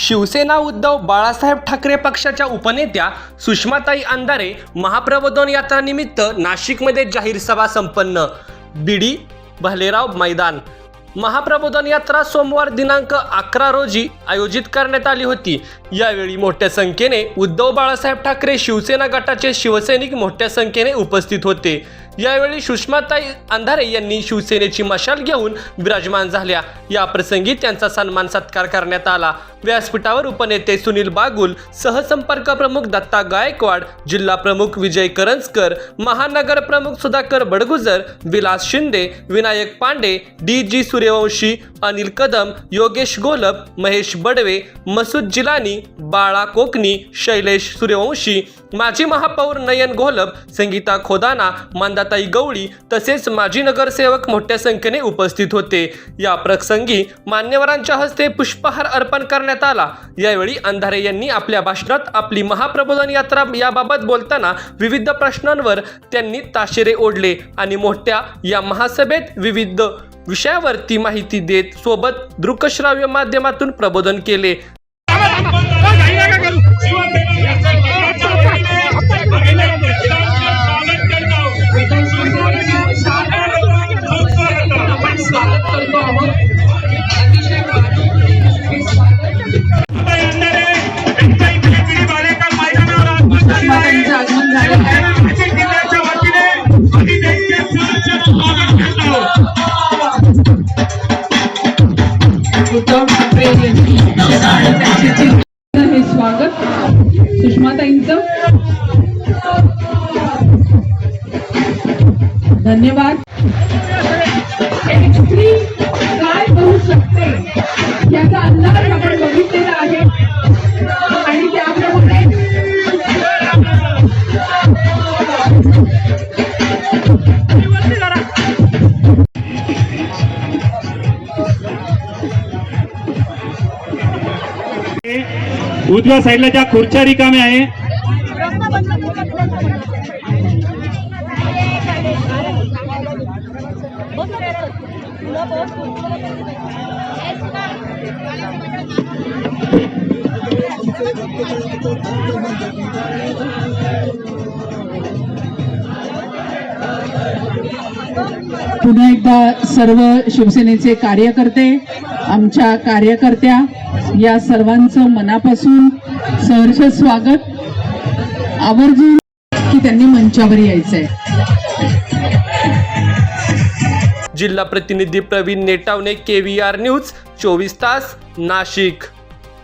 शिवसेना उद्धव बाळासाहेब ठाकरे पक्षाच्या उपनेत्या सुषमाताई अंधारे महाप्रबोधन यात्रानिमित्त नाशिकमध्ये जाहीर सभा संपन्न. बीडी भालेराव मैदान. महाप्रबोधन यात्रा सोमवार दिनांक अकरा रोजी आयोजित करण्यात आली होती. यावेळी मोठ्या संख्येने उद्धव बाळासाहेब ठाकरे शिवसेना गटाचे शिवसैनिक मोठ्या संख्येने उपस्थित होते. यावेळी सुषमाताई अंधारे यांनी शिवसेनेची मशाल घेऊन विराजमान झाल्या. या प्रसंगी त्यांचा सन्मान सत्कार करण्यात आला. व्यासपीठावर उपनेते सुनील बागुल सहसंपर्क प्रमुख दत्ता गायकवाड जिल्हा प्रमुख विजय करंजकर महानगर प्रमुख सुधाकर बडगुजर विलास शिंदे विनायक पांडे डी जी सूर्यवंशी अनिल कदम योगेश गोलप महेश बडवे मसूद जिलानी बाळा कोकणी शैलेश सूर्यवंशी माजी महापौर नयन घोलप संगीता खोदाना मांदाताई गवळी तसेच माजी नगरसेवक मोठ्या संख्येने उपस्थित होते. या प्रसंगी मान्यवरांच्या हस्ते पुष्पहार अर्पण करण्यात आला. यावेळी अंधारे यांनी आपल्या भाषणात आपली महाप्रबोधन यात्रा याबाबत बोलताना विविध प्रश्नांवर त्यांनी ताशेरे ओढले आणि मोठ्या या महासभेत विविध विषयावरती माहिती देत सोबत दृकश्राव्य माध्यमातून प्रबोधन केले. हे स्वागत सुषमाताईंचं धन्यवाद काय करू शकते याचा अंदाज आपण बघितलेला आहे आणि त्याप्रमाणे Thank you. उजव्या साईडला ज्या खुर्च्या रिकाम्या आहे. पुन्हा एकदा सर्व शिवसेनेचे कार्यकर्ते आमच्या कार्यकर्त्या या सर्वांचं मनापासून सहर्ष स्वागत. आवर्जून की त्यांनी मंचावर यायचंय. जिल्हा प्रतिनिधी Pravin Netavane K R news चोवीस तास नाशिक.